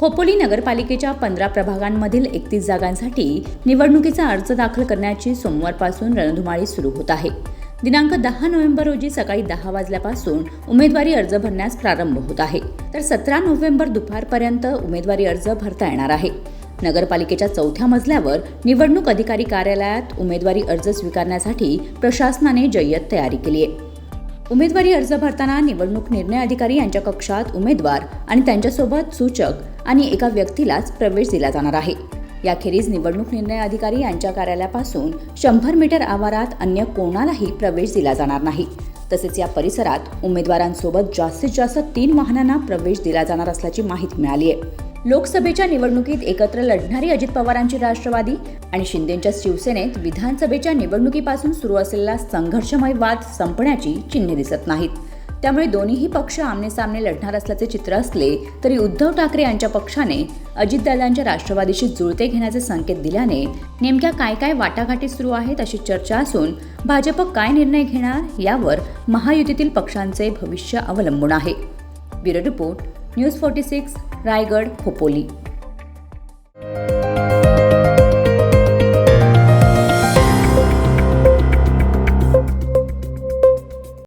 खोपोली नगरपालिकेच्या पंधरा प्रभागांमधील एकतीस जागांसाठी निवडणुकीचा अर्ज दाखल करण्याची सोमवारपासून रणधुमाळी सुरू होत आहे. दिनांक दहा नोव्हेंबर रोजी सकाळी दहा वाजल्यापासून उमेदवारी अर्ज भरण्यास प्रारंभ होत आहे. तर सतरा नोव्हेंबर दुपारपर्यंत उमेदवारी अर्ज भरता येणार आहे. नगरपालिकेच्या चौथ्या मजल्यावर निवडणूक अधिकारी कार्यालयात उमेदवारी अर्ज स्वीकारण्यासाठी प्रशासनाने जय्यत तयारी केली आहे. उमेदवारी अर्ज भरताना निवडणूक निर्णय अधिकारी यांच्या कक्षात उमेदवार आणि त्यांच्यासोबत सूचक आणि एका व्यक्तीलाच प्रवेश दिला जाणार आहे. याखेरीज निवडणूक निर्णय अधिकारी यांच्या कार्यालयापासून शंभर मीटर आवारात अन्य कोणालाही प्रवेश दिला जाणार नाही. तसेच या परिसरात उमेदवारांसोबत जास्तीत जास्त तीन वाहनांना प्रवेश दिला जाणार असल्याची माहिती मिळाली आहे लोकसभेच्या निवडणुकीत एकत्र लढणारी अजित पवारांची राष्ट्रवादी आणि शिंदेच्या शिवसेनेत विधानसभेच्या निवडणुकीपासून सुरू असलेला संघर्षमय वाद संपण्याची चिन्हे दिसत नाहीत. त्यामुळे दोन्हीही पक्ष आमनेसामने लढणार असल्याचे चित्र असले तरी उद्धव ठाकरे यांच्या पक्षाने अजितदादांच्या राष्ट्रवादीशी जुळते घेण्याचे संकेत दिल्याने नेमक्या काय काय वाटाघाटी सुरू आहेत अशी चर्चा असून भाजप काय निर्णय घेणार यावर महायुतीतील पक्षांचे भविष्य अवलंबून आहे. Bureau report news forty six Raigad Khopoli.